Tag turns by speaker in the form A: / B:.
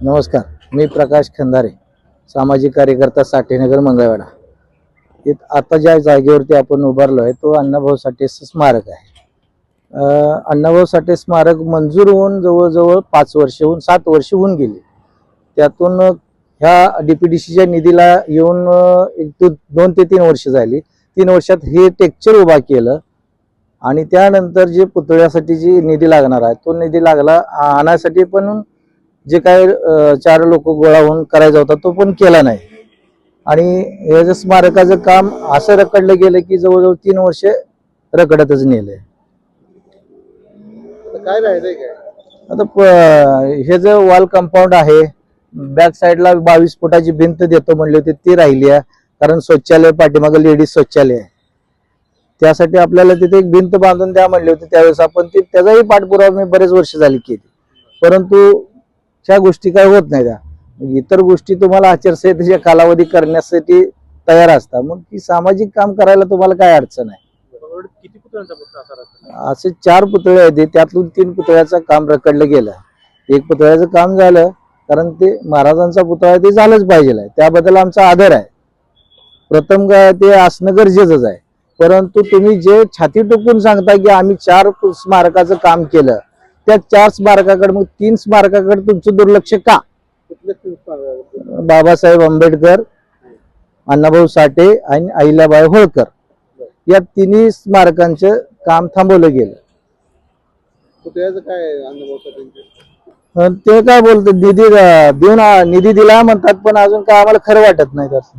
A: नमस्कार मी प्रकाश खंदारे सामाजिक कार्यकर्ता साठेनगर मंगळवाडा. इथ आता ज्या जागेवरती आपण उभारलो आहे तो अण्णाभाऊ साठेचं स्मारक आहे. अण्णाभाऊ साठे स्मारक मंजूर होऊन जवळजवळ पाच वर्ष होऊन सात वर्ष होऊन गेली. त्यातून ह्या डी पी डी सीच्या निधीला येऊन एक दो- दोन ते तीन वर्ष झाली. तीन वर्षात हे टेक्चर उभा केलं आणि त्यानंतर जे पुतळ्यासाठी जी निधी लागणार आहे तो निधी लागला आणायसाठी आणण्यासाठी पण जे काय अ, चार लोक गोळा होऊन करायचा होता तो पण केला नाही. आणि जे स्मारकाचं काम असं रखडलं गेलं की जवळजवळ तीन वर्ष रखडतच नेलंय
B: काय राहिलंय काय?
A: आता हे जे वॉल कंपाऊंड आहे बॅक साईडला बावीस फुटाची भिंत देतो म्हणली होती ती राहिली आहे. कारण शौचालय पाठीमागं लेडीज शौचालय आहे. त्यासाठी आपल्याला तिथे एक भिंत बांधून द्या म्हणली होती त्यावेळेस आपण ती त्याचाही पाठपुरावा मी बरेच वर्ष झाली केली. परंतु ह्या गोष्टी काय होत नाही त्या. इतर गोष्टी तुम्हाला आचारसंहितेच्या कालावधी करण्यासाठी तयार असतात. मग ती सामाजिक काम करायला तुम्हाला काय अडचण आहे?
B: असा
A: चार पुतळे आहेत. त्यातून तीन पुतळ्याचं काम रखडलं गेलं. एक पुतळ्याचं काम झालं कारण ते महाराजांचा पुतळा आहे ते झालंच पाहिजे त्याबद्दल आमचा आदर आहे. प्रथम काय ते असणं गरजेचंच आहे. परंतु तुम्ही जे छाती टोकून सांगता की आम्ही चार स्मारकाचं काम केलं त्या चार स्मारकाकडे मग तीन स्मारकाकडे तुमचं दुर्लक्ष का? बाबासाहेब आंबेडकर अण्णाभाऊ साठे आणि अहिल्याबाई होळकर. या तिन्ही स्मारकांचं काम थांबवलं गेलं.
B: काय
A: ते काय बोलतात निधी देऊन निधी दिला म्हणतात पण अजून काय आम्हाला खरं वाटत नाही त्याचं